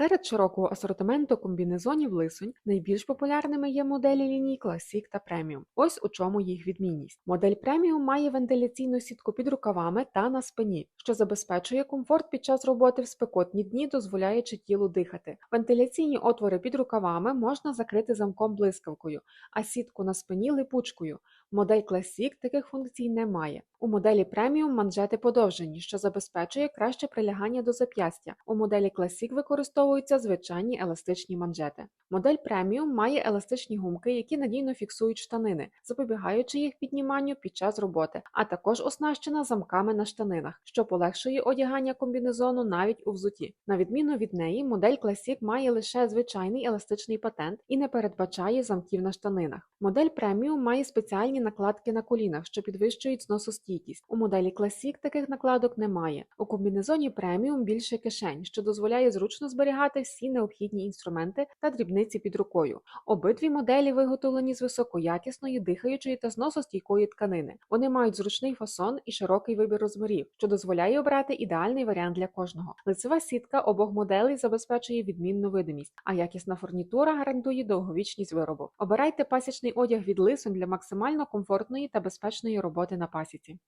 Серед широкого асортименту комбінезонів лисонь найбільш популярними є моделі ліній Classic та Premium. Ось у чому їх відмінність. Модель Premium має вентиляційну сітку під рукавами та на спині, що забезпечує комфорт під час роботи в спекотні дні, дозволяючи тілу дихати. Вентиляційні отвори під рукавами можна закрити замком блискавкою, а сітку на спині липучкою. Модель Classic таких функцій не має. У моделі Premium манжети подовжені, що забезпечує краще прилягання до зап'ястя. У моделі Classic використовуються звичайні еластичні манжети. Модель Premium має еластичні гумки, які надійно фіксують штанини, запобігаючи їх підніманню під час роботи, а також оснащена замками на штанинах, що полегшує одягання комбінезону навіть у взуті. На відміну від неї, модель Classic має лише звичайний еластичний патент і не передбачає замків на штанинах. Модель Premium має спеціальні накладки на колінах, що підвищують зносостійкість. У моделі Classic таких накладок немає. У комбінезоні Premium більше кишень, що дозволяє зручно зберігати всі необхідні інструменти та дрібниці під рукою. Обидві моделі виготовлені з високоякісної, дихаючої та зносостійкої тканини. Вони мають зручний фасон і широкий вибір розмірів, що дозволяє обрати ідеальний варіант для кожного. Лицева сітка обох моделей забезпечує відмінну видимість, а якісна фурнітура гарантує довговічність виробу. Обирайте пасічний одяг від лисонь для максимально комфортної та безпечної роботи на пасіці.